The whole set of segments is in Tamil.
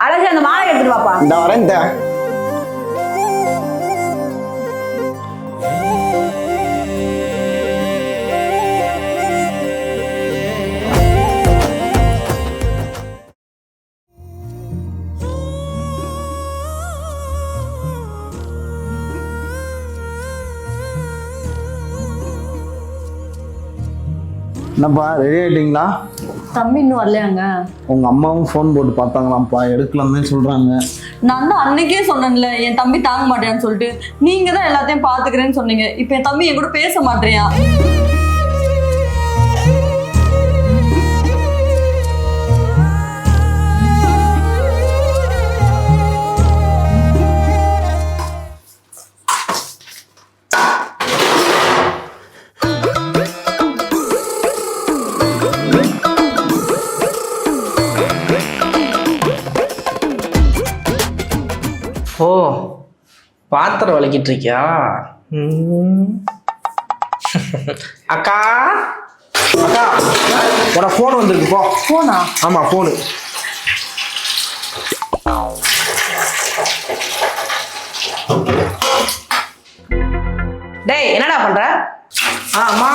அழகு அந்த மாலை எடுத்துட்டு வாப்பா. இந்த வரேன் இந்த. என்னப்பா ரெடி ஆயிட்டீங்களா? தம்பி இன்னும் வரலையாங்க? உங்க அம்மாவும் ஃபோன் போட்டு பார்த்தாங்களாம்ப்பா எடுக்கலாம்னு சொல்றாங்க. நான் தான் அன்னைக்கே சொன்னேன்ல என் தம்பி தாங்க மாட்டேன்னு சொல்லிட்டு. நீங்க தான் எல்லாத்தையும் பாத்துக்கிறேன்னு சொன்னீங்க. இப்ப என் தம்பி என் கூட பேச மாட்டேறியா? ஓ பாத்திரம் வலிக்கிட்டு இருக்கியா. அக்கா? அக்கா உன ஃபோன் வந்திருக்கு போ. போனா ஆமா ஃபோனு டேய் என்னடா பண்ற? ஆ அம்மா.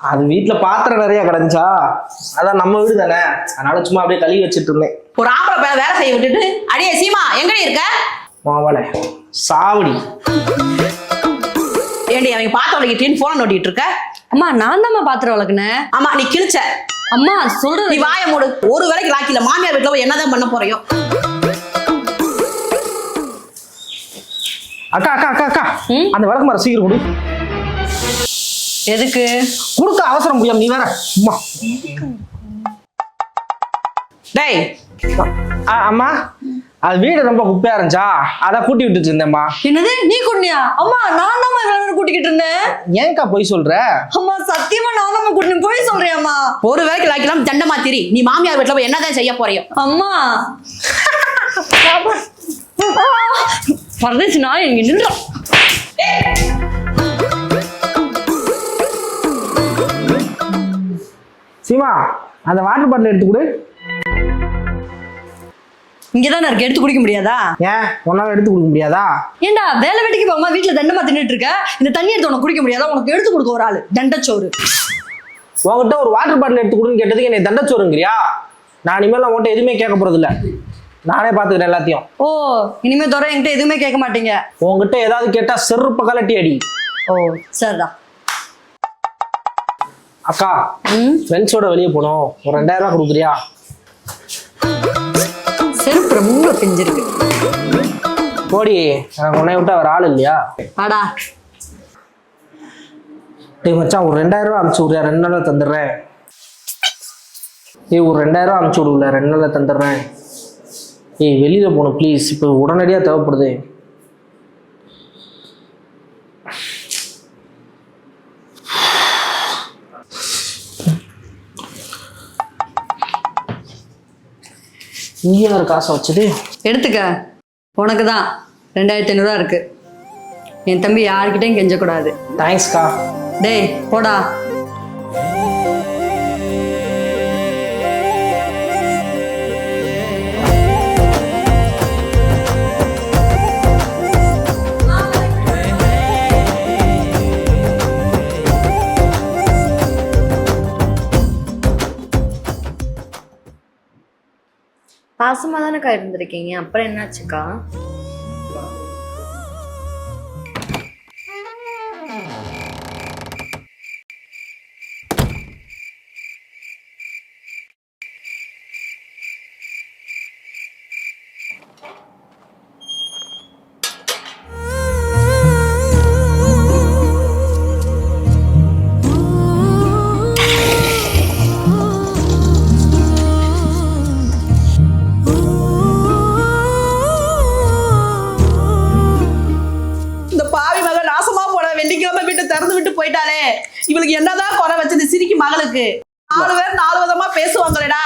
அது வீட்ல பாத்திரம் நிறைய கிடந்துச்சா அதான் நம்ம வீடு தானே. அதனால சும்மா அப்படியே கழுவி வச்சுட்டு இருந்தேன். ஒரு ஆம்பளை பையன் வேலை செய்ய விட்டுட்டு அடியே சீமா எங்கடி இருக்க? மாவளை சாவடி. ஏண்டி அவங்க பார்த்த வலிக்கிட்டேன்னு போன நோட்டிட்டு இருக்க? அம்மா நான் தாம்மா பாத்திரம் வளர்க்குனேன் ஆமா நீ கிழிச்ச. அம்மா நீ சொல்றது வாய மூடு. ஒரு வேலைக்கு லாக்கில மாமியார் வீட்டுல போய் என்னதான் பண்ண போறியோ? அக்கா அக்கா அக்கா அக்கா? அந்த விளக்கு மரம் சீக்கிரம் கொடு. எதுக்கு? கொடுக்க அவசரம் முடியாம நீ வேற அம்மா டேய் ஆ, அம்மா அது வீடு ரொம்ப குப்பையா இருந்துச்சா? அதான் கூட்டி விட்டுட்டு இருந்தேம்மா. என்னது நீ குடினியா அம்மா நான் தான் நேரம் கூட்டிக்கிட்டு இருந்தேன். ஏன்க்கா போய் சொல்ற? அம்மா சத்தியமா நான் தான் கூட்டின்னு போய் சொல்றியாம்மா ஒரு வேலைக்கு லாக்கிலாம் தண்டமா திரி நீ மாமியார் வீட்டுல போய் என்னதான் செய்ய போறியோ. அம்மா. பரதேசி நான் இங்க நின்றோம் சீமா அந்த வாட்டர் பாட்டில் எடுத்து கொடு. இங்கதான் இருக்கு எடுத்து குடிக்க முடியாதா? ஏன்? உன்னால எடுத்து கொடுக்க முடியாதா? ஏண்டா வேலை வெட்டிக்கு போகாம வீட்டுல தண்டமா தின்னுட்டு இருக்க? இந்த தண்ணி எடுத்து உனக்கு குடிக்க முடியாதா? உனக்கு எடுத்து கொடுக்க ஒரு ஆளு தண்டச்சோறு. உன்கிட்ட ஒரு வாட்டர் பாட்டில் எடுத்து கொடுன்னு கேட்டதுக்கு என்னை தண்டச்சோறுங்கிறியா? நான் இனிமேல் உன்கிட்ட எதுவுமே கேட்க போறது இல்ல நானே பாத்துக்கிறேன் எல்லாத்தையும். ஓ இனிமே துறை என்கிட்ட எதுவுமே கேட்க மாட்டீங்க. உன்கிட்ட ஏதாவது கேட்டா செருப்ப கலட்டி அடி. ஓ சரிடா. அக்கா ஃப்ரெண்ட்ஸோட வெளியே போனோம். ஒரு ரெண்டாயிரம் ரூபாய் கொடுக்குறியா? செருப்பு ரொம்ப பிஞ்சிருக்கு. போடி எனக்கு உன்னை விட்டா வேற ஆள் இல்லையா? ஆடா டேய் மச்சான் ஒரு ரெண்டாயிரம் ரூபாய் அனுப்பிச்சு விடுறியா? ரெண்டு நாளில் தந்துடுறேன். ஏய் ஒரு ரெண்டாயிரம் ரூபாய் அனுப்பிச்சு விடுல ரெண்டு நாளில் தந்துடுறேன். ஏய் வெளியில் போகணும் ப்ளீஸ் இப்போ உடனடியாக தேவைப்படுது. இங்கே யார் காசை வச்சது எடுத்துக்க. உனக்கு தான் ரெண்டாயிரத்தி ஐநூறுவா இருக்கு. என் தம்பி யார்கிட்டயும் கெஞ்சக்கூடாது. தேங்க்ஸ்க்கா டேய் போடா. பாசமா தானேக்கா இருந்திருக்கீங்க? அப்புறம் என்னாச்சுக்கா? திறந்து விட்டு போயிட்டாலே இவளுக்கு என்னதான் குறை வச்சது சிரிக்கு மகளுக்கு. நாலு பேர் நாலு விதமா பேசுவாங்களேடா.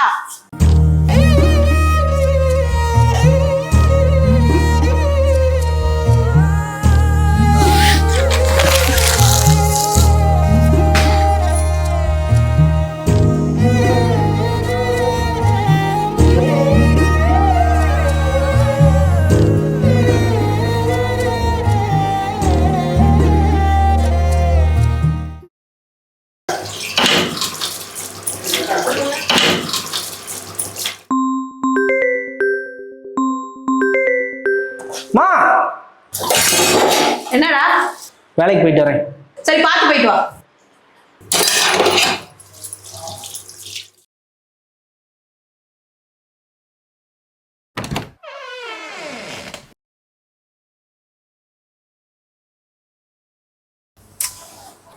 வேலைக்கு போயிட்டு வரேன். சரி பார்த்து போயிட்டு வா.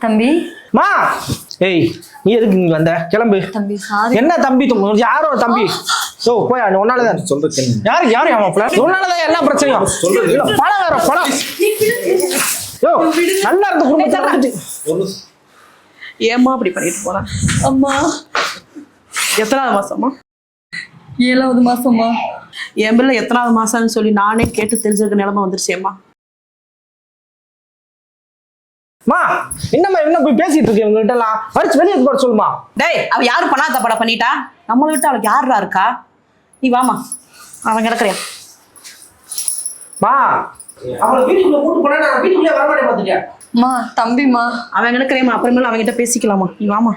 தம்பி. மா! ஏய் நீ எதுக்கு இங்க வந்த? கிளம்பு. தம்பி சாரி என்ன தம்பி தும்பு யாரோ ஒரு தம்பி ஓ போய் உன்னாலதான். சொல்ற கேளுங்க. யாரு யாரு அவன் பிள்ளை? உன்னாலதான் எல்லா பிரச்சனையும். பணம் வேற பணம் யோ நல்லா இருந்த குடும்பத்தை ஏம்மா அப்படி பண்ணிட்டு போனா அம்மா. எத்தனாவது மாசம்மா? ஏழாவது மாசமா என் பிள்ளை எத்தனாவது மாசம்னு சொல்லி நானே கேட்டு தெரிஞ்சிருக்க நிலைமை வந்துருச்சேம்மா மா என்னம்மா என்ன போய் பேசிட்டு இருக்கேன் உங்ககிட்ட எல்லாம் படிச்சு வெளியே போட சொல்லுமா? டேய் அவ யாரு பண்ணாத படம் பண்ணிட்டா? நம்மளை விட்டு அவளுக்கு யாருடா இருக்கா? நீ வாமா அவன் கிடக்குறேன் மா. அவளை வீட்டுக்குள்ள கூட்டு போனா நான் வீட்டுக்குள்ளே வரமாட்டேன் பாத்துட்டேன் அம்மா தம்பிம்மா. அவன் கிடக்குறேம்மா. அப்புறமேல அவன்கிட்ட பேசிக்கலாமா நீ வாமா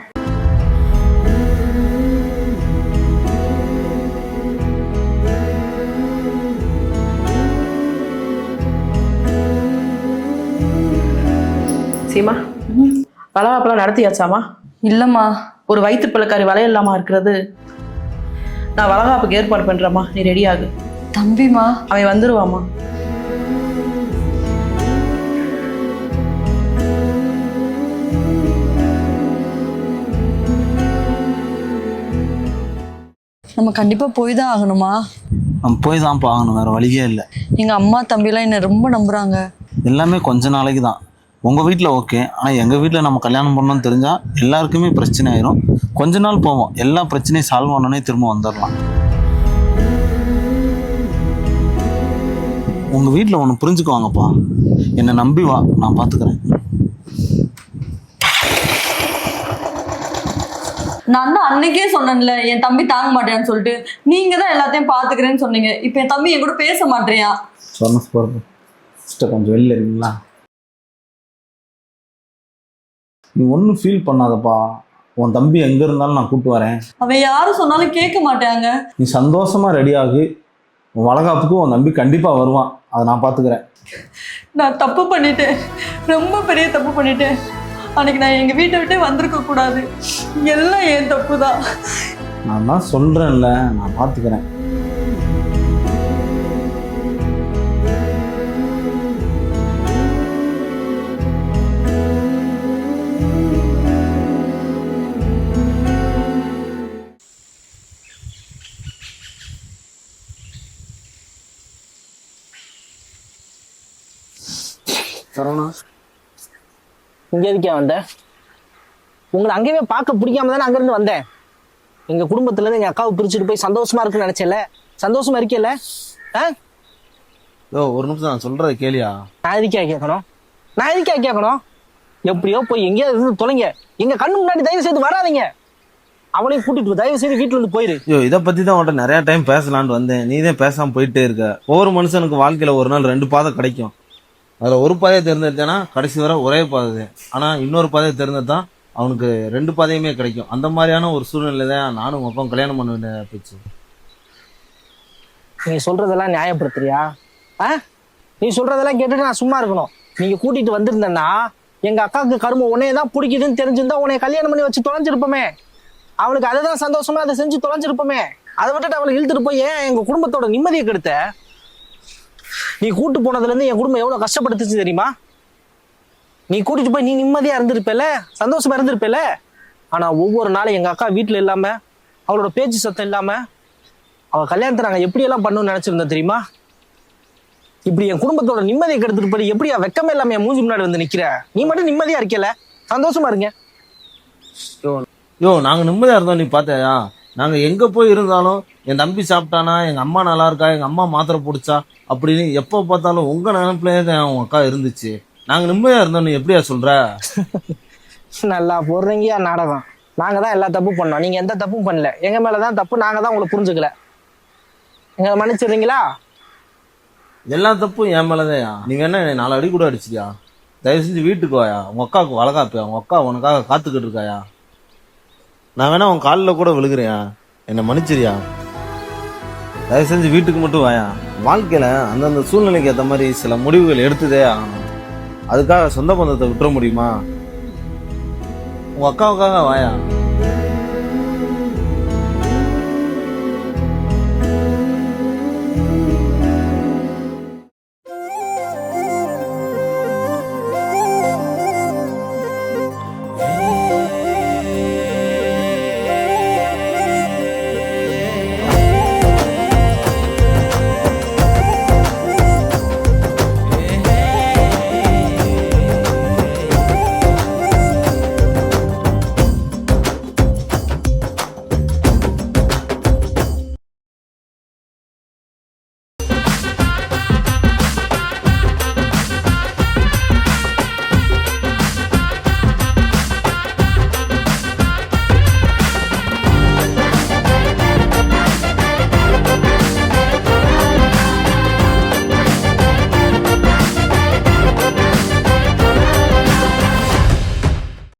சீமா வளவாப்பெல்லாம் நடத்தியாச்சாமா இல்லம்மா. ஒரு வயிற்று பிள்ளைக்காரி வளையல்லாமா இருக்கிறது? நான் வளகாப்புக்கு ஏற்பாடு பண்றேம்மா. நீ ரெடி ஆகு. தம்பிமா அவன் வந்துருவாம்மா. நம்ம கண்டிப்பா போய் தான் ஆகணுமா? நம்ம போய் தான் ஆகணும் வேற வழியே இல்லை. எங்க அம்மா தம்பிலாம் என்ன ரொம்ப நம்புறாங்க. எல்லாமே கொஞ்ச நாளைக்கு தான் உங்கள் வீட்டில் ஓகே ஆனால் எங்கள் வீட்டில் நம்ம கல்யாணம் பண்ணோம்னு தெரிஞ்சால் எல்லாருக்குமே பிரச்சனை ஆயிரும். கொஞ்ச நாள் போவோம். எல்லா பிரச்சனையும் சால்வ் ஆனோடனே திரும்ப வந்துடலாம். உங்கள் வீட்டில் ஒன்று புரிஞ்சுக்குவாங்கப்பா. என்னை நம்பி வா நான் பார்த்துக்கிறேன் நான் தான் அன்னைக்கே சொன்னேன்ல என் தம்பி தாங்க மாட்டேன்னு சொல்லிட்டு. நீங்க தான் எல்லாத்தையும் பாத்துக்கிறேன்னு சொன்னீங்க. இப்ப என் தம்பி என் கூட பேச மாட்டேறியா சொன்ன கொஞ்சம் வெளியில் இருக்கீங்களா? நீ ஒன்றும் ஃபீல் பண்ணாதப்பா. உன் தம்பி எங்கே இருந்தாலும் நான் கூப்பிட்டு வரேன். அவன் யாரும் சொன்னாலும் கேட்க மாட்டாங்க. நீ சந்தோஷமா ரெடி ஆகு. உன் வளகாப்புக்கு உன் தம்பி கண்டிப்பாக வருவான். அதை நான் பார்த்துக்கிறேன் நான் தப்பு பண்ணிட்டேன். ரொம்ப பெரிய தப்பு பண்ணிட்டேன். அன்னைக்கு நான் எங்க வீட்டை விட்டே வந்திருக்க கூடாது. எல்லாம் என் தப்பு தான் நான் தான் சொல்கிறேன்ல நான் பார்த்துக்கிறேன் சரவணா. இங்க எதுக்கே வந்த? உங்களை அங்கேயே பார்க்க பிடிக்காம தானே அங்கிருந்து வந்தேன். எங்க குடும்பத்துல இருந்து எங்க அக்காவை பிரிச்சுட்டு போய் சந்தோஷமா இருக்குன்னு நினைச்சல சந்தோஷமா இருக்கேல்ல ஆ? யோ ஒரு நிமிஷம் நான் சொல்கிறத கேளியா? நான் எதுக்கே கேட்கணும்? நான் எதுக்கே கேட்கணும்? எப்படியோ போய் எங்கேயாவது இருந்து தொலைங்க. எங்க கண்ணு முன்னாடி தயவு செய்து வராதீங்க. அவளையும் கூட்டிட்டு. தயவு செய்து வீட்டுல இருந்து போயிரு. ஐயோ இதை பற்றி தான் உன்ட்ட நிறையா டைம் பேசலான்னு வந்தேன். நீ தான் பேசாமல் போயிட்டே இருக்க. ஒவ்வொரு மனுஷனுக்கு வாழ்க்கையில் ஒரு நாள் ரெண்டு பாதை கிடைக்கும். அதில் ஒரு பாதையை தேர்ந்தெடுத்தேன்னா கடைசி வரை ஒரே பாதை ஆனால் இன்னொரு பாதையை தேர்ந்தெடுத்தான் அவனுக்கு ரெண்டு பாதையுமே கிடைக்கும். அந்த மாதிரியான ஒரு சூழ்நிலை தான் நானும் உங்கள் கல்யாணம் பண்ண வேண்டிய போச்சு. நீ சொல்றதெல்லாம் நியாயப்படுத்துறியா? ஆ? நீ சொல்றதெல்லாம் கேட்டுட்டு நான் சும்மா இருக்கணும். நீங்க கூட்டிட்டு வந்திருந்தேன்னா எங்க அக்காவுக்கு கரும உன்னைய தான் பிடிக்குதுன்னு தெரிஞ்சிருந்தா உன்னை கல்யாணம் பண்ணி வச்சு தொலைஞ்சிருப்போமே. அவளுக்கு அதுதான் சந்தோஷமா அதை செஞ்சு தொலைஞ்சிருப்போமே. அதை விட்டுட்டு அவளை இழுத்துட்டு போய் ஏன் எங்க குடும்பத்தோட நிம்மதியை கெடுத்த? நீ கூட்டு போனதுலேருந்து என் குடும்பம் எவ்வளோ கஷ்டப்படுத்துச்சு தெரியுமா? நீ கூட்டிட்டு போய் நீ நிம்மதியா இருந்திருப்பல சந்தோஷமா இருந்திருப்பல ஆனா ஒவ்வொரு நாளும் எங்க அக்கா வீட்டுல இல்லாம அவளோட பேச்சு சத்தம் இல்லாம அவ கல்யாணத்தை நாங்க எப்படி எல்லாம் பண்ணணும்னு நினைச்சிருந்தோம் தெரியுமா? இப்படி என் குடும்பத்தோட நிம்மதியை கெடுத்துட்டு போய் எப்படியா வெக்கமே இல்லாம என் மூஞ்சி முன்னாடி வந்து நிக்கிற? நீ மட்டும் நிம்மதியா இருக்கல சந்தோஷமா இருங்க. யோ நாங்கள் நிம்மதியாக இருந்தோம் நீ பார்த்தியா? நாங்கள் எங்கே போய் இருந்தாலும் என் தம்பி சாப்பிட்டானா எங்கள் அம்மா நல்லா இருக்கா எங்கள் அம்மா மாத்திரை பிடிச்சா அப்படின்னு எப்போ பார்த்தாலும் உங்கள் நினைப்பிலே தான் உன் அக்கா இருந்துச்சு. நாங்கள் நிம்மதியாக இருந்தோம் நீ எப்படியா சொல்கிற நல்லா போடுறீங்கயா நாடகம் நாங்க தான் எல்லா தப்பும் பண்ணோம். நீங்க எந்த தப்பும் பண்ணல. எங்க மேலதான் தப்பு நாங்க தான் உங்களை புரிஞ்சுக்கல. எங்களை மன்னிச்சிடுறீங்களா? எல்லா தப்பும் என் மேலதையா நீ வேணா என்னை நாலு அடி கூட அடிச்சியா தயவு செஞ்சு வீட்டுக்கு வாயா. உங்க அக்காவுக்கு வளகாப்பியா உங்க அக்கா உனக்காக காத்துக்கிட்டு இருக்காயா? நான் வேணா உன் காலில் கூட விழுகிறேயா என்னை மன்னிச்சிரியா தயவு செஞ்சு வீட்டுக்கு மட்டும் வாயா. வாழ்க்கையில் அந்தந்த சூழ்நிலைக்கு ஏற்ற மாதிரி சில முடிவுகள் எடுத்ததே ஆகணும். அதுக்காக சொந்த பந்தத்தை விட்டுற முடியுமா? உங்க அக்காவுக்காக வாயா.